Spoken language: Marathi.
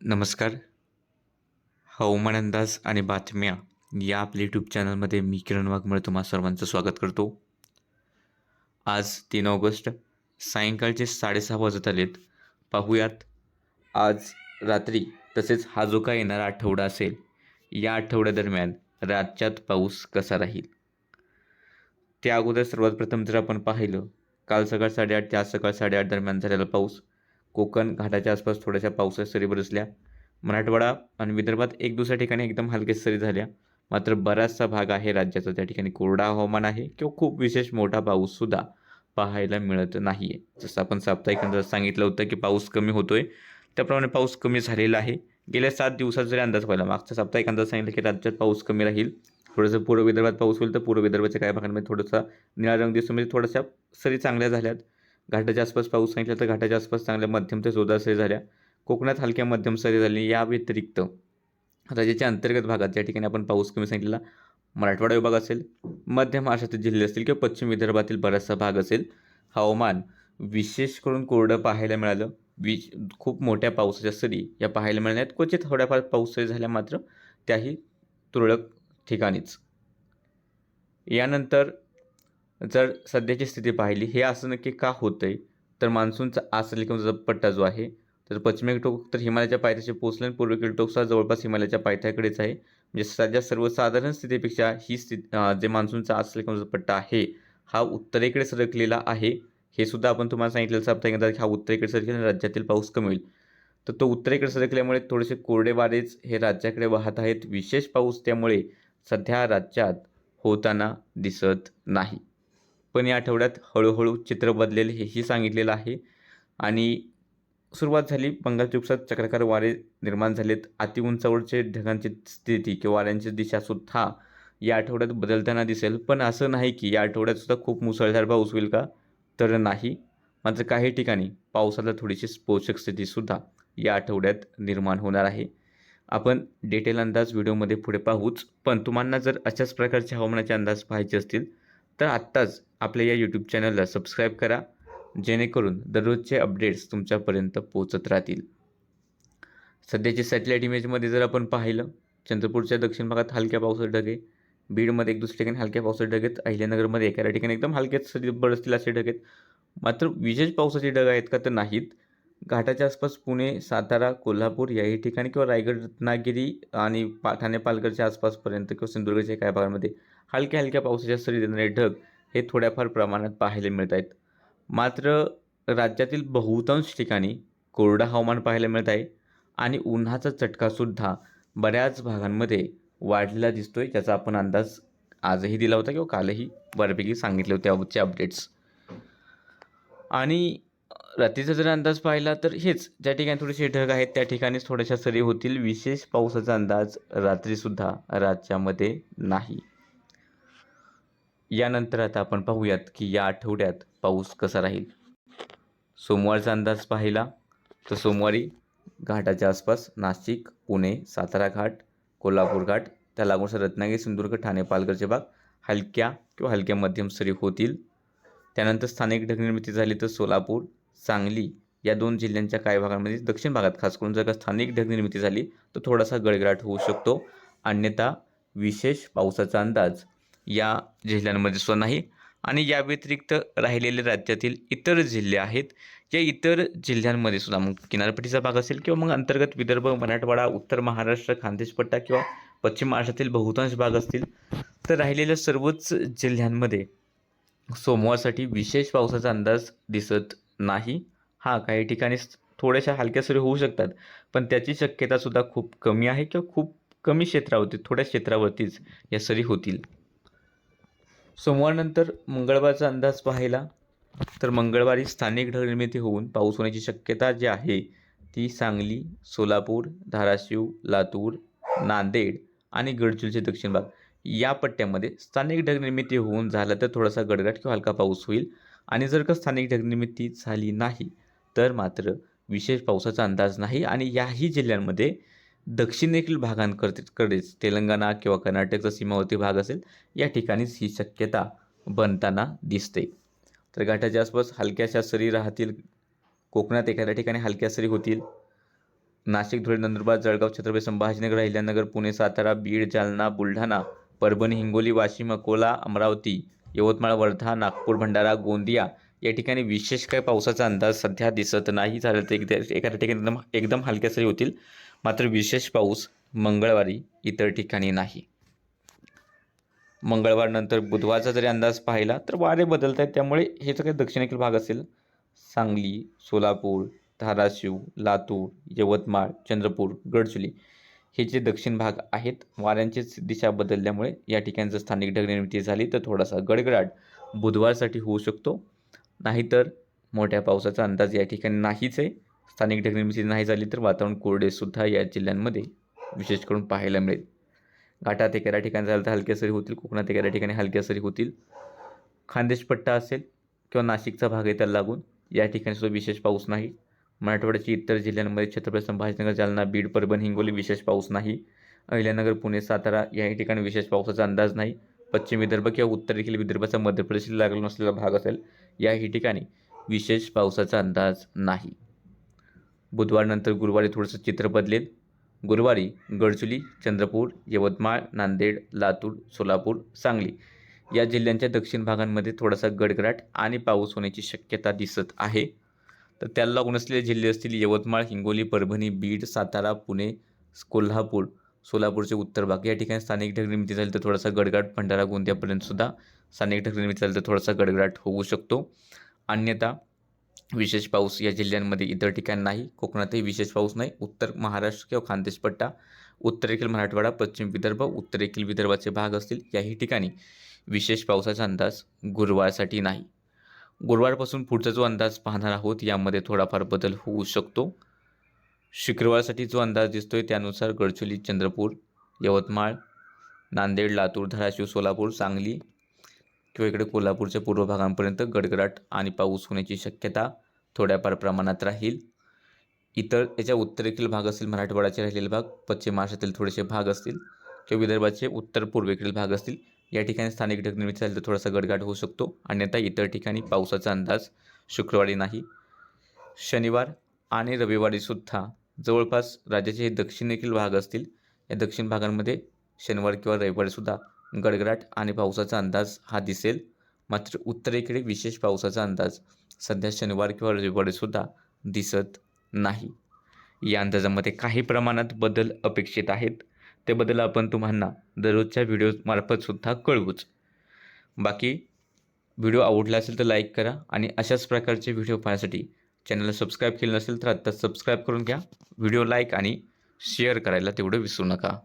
नमस्कार. हवामान अंदाज आणि बातम्या या आपल्या यूट्यूब चॅनलमध्ये मी किरण वाघमळे तुम्हा सर्वांचं स्वागत करतो. आज तीन ऑगस्ट सायंकाळचे साडेसहा वाजत आलेत. पाहूयात. आज रात्री तसेच हा जो काय येणारा आठवडा असेल या आठवड्यादरम्यान राज्यात पाऊस कसा राहील? त्या अगोदर सर्वात प्रथम जर आपण पाहिलं काल सकाळ साडेआठ ते आज सकाळ साडेआठ दरम्यान झालेला पाऊस कोकण घाटाच्या आसपास थोड्याशा पावसाच्या सरी बरसल्या मराठवाडा आणि विदर्भात एक दुसऱ्या ठिकाणी एकदम हलक्या सरी झाल्या. मात्र बराचसा भाग आहे राज्याचा. त्या ठिकाणी कोरडा हवामान आहे किंवा खूप विशेष मोठा पाऊससुद्धा पाहायला मिळत नाही आहे जसं आपण साप्ताहिक अंदाज सांगितलं होतं की पाऊस कमी होतोय. त्याप्रमाणे पाऊस कमी झालेला आहे. गेल्या सात दिवसात जरी अंदाज पाहिला मागचा साप्ताहिक अंदाज सांगितलं की राज्यात पाऊस कमी राहील. थोडंसं पूर्व विदर्भात पाऊस होईल तर पूर्व विदर्भाच्या काही भागांमध्ये थोडंसं निळा रंग दिसतो म्हणजे थोड्याशा सरी चांगल्या झाल्यात. घाटाच्या आसपास पाऊस सांगितलं तर घाटाच्या आसपास चांगल्या मध्यम ते जोरदार सरी झाल्या. कोकणात हलक्या मध्यम सरी झाली. या व्यतिरिक्त राज्याच्या अंतर्गत भागात ज्या ठिकाणी आपण पाऊस कमी सांगितलेला मराठवाडा विभाग असेल मध्य महाराष्ट्रातील जिल्हे असतील किंवा पश्चिम विदर्भातील बराचसा भाग असेल हवामान विशेष करून कोरडं पाहायला मिळालं. वीज खूप मोठ्या पावसाच्या सरी या पाहायला मिळाल्या आहेत क्वचित थोड्याफार पाऊस सरी झाल्या मात्र त्याही तुरळक ठिकाणीच. यानंतर जर सध्याची स्थिती पाहिली हे असं नक्की का होतं आहे तर मान्सूनचा आसली किंवा पट्टा जो आहे तर पश्चिमेक टोक तर हिमालयाच्या पायथ्याशी पोचलं आणि पूर्वेकडील टोकसा जवळपास हिमालयाच्या पायथ्याकडेच आहे. म्हणजे सध्या सर्वसाधारण स्थितीपेक्षा ही स्थिती जे मान्सूनचा आसली किंवा पट्टा आहे हा उत्तरेकडे सरकलेला आहे. हे सुद्धा आपण तुम्हाला सांगितलेलं साप्ताहिक की हा उत्तरेकडे सरकेल राज्यातील पाऊस कमी होईल. तर तो उत्तरेकडे सरकल्यामुळे थोडेसे कोरडे वारेच हे राज्याकडे वाहत आहेत. विशेष पाऊस त्यामुळे सध्या राज्यात होताना दिसत नाही. पण या आठवड्यात हळूहळू चित्र बदलेल हेही सांगितलेलं आहे. आणि सुरुवात झाली बंगालच्या उपसात चक्राकार वारे निर्माण झालेत. अति उंचावरचे ढगांची स्थिती किंवा वाऱ्यांची दिशासुद्धा या आठवड्यात बदलताना दिसेल. पण असं नाही की या आठवड्यातसुद्धा खूप मुसळधार पाऊस होईल का? तर नाही. मात्र काही ठिकाणी पावसाला थोडीशी पोषक स्थितीसुद्धा या आठवड्यात निर्माण होणार आहे. आपण डिटेल अंदाज व्हिडिओमध्ये पुढे पाहूच. पण तुम्हाला जर अशाच प्रकारचे हवामानाचे अंदाज पाहायचे असतील तर आत्ताच आपल्या या यूट्यूब चॅनलला सबस्क्राईब करा जेणेकरून दररोजचे अपडेट्स तुमच्यापर्यंत पोचत राहतील. सध्याचे सॅटेलाईट इमेजमध्ये जर आपण पाहिलं चंद्रपूरच्या दक्षिण भागात हलक्या पावसाचे ढगे बीडमध्ये एक दुसऱ्या ठिकाणी हलक्या पावसाचे ढग आहेत. अहिल्यानगरमध्ये एका ठिकाणी एकदम हलक्याच सरी बरसतील असे ढग आहेत. मात्र विशेष पावसाचे ढग आहेत का तर नाहीत. घाटाच्या आसपास पुणे सातारा कोल्हापूर याही ठिकाणी किंवा रायगड रत्नागिरी आणि पा ठाणे पालघरच्या आसपासपर्यंत किंवा सिंधुदुर्गच्या काही भागामध्ये हलक्या हलक्या पावसाच्या सरी देणारे ढग हे थोड्याफार प्रमाणात पाहायला मिळत आहेत. मात्र राज्यातील बहुतांश ठिकाणी कोरडं हवामान पाहायला मिळत आहे आणि उन्हाचा चटकासुद्धा बऱ्याच भागांमध्ये वाढलेला दिसतो आहे ज्याचा आपण अंदाज आजही दिला होता किंवा कालही बऱ्यापैकी सांगितले होते त्याबाबतचे अपडेट्स. आणि रात्रीचा जर अंदाज पाहिला तर हेच ज्या ठिकाणी थोडेसे ढग आहेत त्या ठिकाणीच थोड्याशा सरी होतील. विशेष पावसाचा अंदाज रात्रीसुद्धा राज्यामध्ये नाही. यानंतर आता आपण पाहूयात की या आठवड्यात पाऊस कसा राहील. सोमवारचा अंदाज पाहिला तर सोमवारी घाटाच्या आसपास नाशिक पुणे सातारा घाट कोल्हापूर घाट त्या लागून रत्नागिरी सिंधुदुर्ग ठाणे पालघरचे भाग हलक्या किंवा हलक्या मध्यम सरी होतील. त्यानंतर स्थानिक ढगनिर्मिती झाली तर सोलापूर सांगली या दोन जिल्ह्यांच्या काही भागांमध्ये दक्षिण भागात खास करून जर का स्थानिक ढगनिर्मिती झाली तर थोडासा गडगडाट होऊ शकतो. अन्यथा विशेष पावसाचा अंदाज या जिल्ह्यांमध्ये सुद्धा नाही. आणि या व्यतिरिक्त राहिलेले राज्यातील इतर जिल्हे आहेत या इतर जिल्ह्यांमध्ये सुद्धा मग किनारपट्टीचा भाग असेल किंवा मग अंतर्गत विदर्भ मराठवाडा उत्तर महाराष्ट्र खानदेशपट्टा किंवा पश्चिम महाराष्ट्रातील बहुतांश भाग असतील तर राहिलेल्या सर्वच जिल्ह्यांमध्ये सोमवारसाठी विशेष पावसाचा अंदाज दिसत नाही. हा काही ठिकाणी थोड्याशा हलक्या सरी होऊ शकतात पण त्याची शक्यतासुद्धा खूप कमी आहे किंवा खूप कमी क्षेत्रावरती थोड्या क्षेत्रावरतीच या सरी होतील. सोमवारनंतर मंगळवारचा अंदाज पाहिला तर मंगळवारी स्थानिक ढगनिर्मिती होऊन पाऊस होण्याची शक्यता जी आहे ती सांगली सोलापूर धाराशिव लातूर नांदेड आणि गडचिरोलीचे दक्षिण भाग या पट्ट्यामध्ये स्थानिक ढगनिर्मिती होऊन झालं तर थोडासा गडगड किंवा हलका पाऊस होईल. आणि जर का स्थानिक ढगनिर्मिती झाली नाही तर मात्र विशेष पावसाचा अंदाज नाही आणि याही जिल्ह्यांमध्ये दक्षिणेकडील भागांकडेच तेलंगणा किंवा कर्नाटकचा सीमावर्ती भाग असेल या ठिकाणीच ही शक्यता बनताना दिसते. तर घाटाच्या आसपास हलक्याशा सरी राहतील. कोकणात एखाद्या ठिकाणी हलक्या सरी होतील. नाशिक धुळे नंदुरबार जळगाव छत्रपती संभाजीनगर अहिल्यानगर पुणे सातारा बीड जालना बुलढाणा परभणी हिंगोली वाशिम अकोला अमरावती यवतमाळ वर्धा नागपूर भंडारा गोंदिया या ठिकाणी विशेष काही पावसाचा अंदाज सध्या दिसत नाही. झालं तर एकदा एखाद्या ठिकाणी एकदम एकदम हलक्या सरी होतील. मात्र विशेष पाऊस मंगळवारी इतर ठिकाणी नाही. मंगळवारनंतर बुधवारचा जरी अंदाज पाहिला तर वारे बदलत आहेत. त्यामुळे हे जो काही दक्षिणेकडील भाग असेल. सांगली सोलापूर धाराशिव लातूर यवतमाळ चंद्रपूर गडचुली हे जे दक्षिण भाग आहेत वाऱ्यांचीच दिशा बदलल्यामुळे या ठिकाणी जर स्थानिक ढगनिर्मिती झाली तर थोडासा गडगडाट बुधवारसाठी होऊ शकतो. नाहीतर मोठ्या पावसाचा अंदाज या ठिकाणी नाहीच आहे. स्थानिक ढगनिर्मिती नाही झाली तर वातावरण कोरडेसुद्धा या जिल्ह्यांमध्ये विशेष करून पाहायला मिळेल. घाटात एखाद्या ठिकाणी झालं तर हलक्या सरी होतील कोकणात एखाद्या ठिकाणी हलक्या सरी होतील. खान्देशपट्टा असेल किंवा नाशिकचा भाग आहे त्याला लागून या ठिकाणी सुद्धा विशेष पाऊस नाही. मराठवाड्याच्या इतर जिल्ह्यांमध्ये छत्रपती संभाजीनगर जालना बीड परभणी हिंगोली विशेष पाऊस नाही. अहिल्यानगर पुणे सातारा याही ठिकाणी विशेष पावसाचा अंदाज नाही. पश्चिम विदर्भ किंवा उत्तर देखील विदर्भाचा मध्य प्रदेशला लागला नसलेला भाग असेल याही ठिकाणी विशेष पावसाचा अंदाज नाही. बुधवारनंतर गुरुवारी थोडंसं चित्र बदलेल. गुरुवारी गडचुली चंद्रपूर यवतमाळ नांदेड लातूर सोलापूर सांगली या जिल्ह्यांच्या दक्षिण भागांमध्ये थोडासा गडगडाट आणि पाऊस होण्याची शक्यता दिसत आहे. तर त्याला लागून असलेले जिल्हे असतील यवतमाळ हिंगोली परभणी बीड सातारा पुणे कोल्हापूर सोलापूरचे उत्तर भाग. या ठिकाणी स्थानिक ढग निर्मिती झाली तर थोडासा गडगडाट भंडारा गोंदियापर्यंत सुद्धा स्थानिक ढग निर्मिती झाली तर थोडासा गडगडाट होऊ शकतो. अन्यथा विशेष पाऊस या जिल्ह्यांमध्ये इतर ठिकाण नाही. कोकणातही विशेष पाऊस नाही. उत्तर महाराष्ट्र किंवा खानदेश पट्टा उत्तरेखील मराठवाडा पश्चिम विदर्भ उत्तरेखील विदर्भाचे भाग असतील. याही ठिकाणी विशेष पावसाचा अंदाज गुरुवारसाठी नाही. गुरुवारपासून पुढचा जो अंदाज पाहणार आहोत यामध्ये थोडाफार बदल होऊ शकतो. शुक्रवारसाठी जो अंदाज दिसतोय त्यानुसार गडचिरोली चंद्रपूर यवतमाळ नांदेड लातूर धाराशिव सोलापूर सांगली किंवा इकडे कोल्हापूरच्या पूर्व भागांपर्यंत गडगडाट आणि पाऊस होण्याची शक्यता थोड्याफार प्रमाणात राहील. इतर याच्या उत्तरेखील भाग असतील मराठवाड्याचे राहिलेले भाग पश्चिम महाराष्ट्रातील थोडेसे भाग असतील किंवा विदर्भाचे उत्तर पूर्वेकडील भाग असतील या ठिकाणी स्थानिक ढग निर्मिती झाली तर थोडासा गडगाट होऊ शकतो. अन्यथा इतर ठिकाणी पावसाचा अंदाज शुक्रवारी नाही. शनिवार आणि रविवारीसुद्धा जवळपास राज्याचे हे दक्षिणेकडील भाग असतील. या दक्षिण भागांमध्ये शनिवार किंवा रविवारीसुद्धा गडगडाट आणि पावसाचा अंदाज हा दिसेल. मात्र उत्तरेकडे विशेष पावसाचा अंदाज सध्या शनिवार किंवा रविवारीसुद्धा दिसत नाही. या अंदाजामध्ये काही प्रमाणात बदल अपेक्षित आहेत. ते बदल आपण तुम्हाला दररोजच्या व्हिडिओमार्फत सुद्धा कळवूच. बाकी व्हिडिओ आवडला असेल तर लाईक करा आणि अशाच प्रकारचे व्हिडिओ पाहण्यासाठी चॅनलला सबस्क्राईब केलं नसेल तर आत्ता सबस्क्राईब करून घ्या. व्हिडिओ लाईक आणि शेअर करायला तेवढं विसरू नका.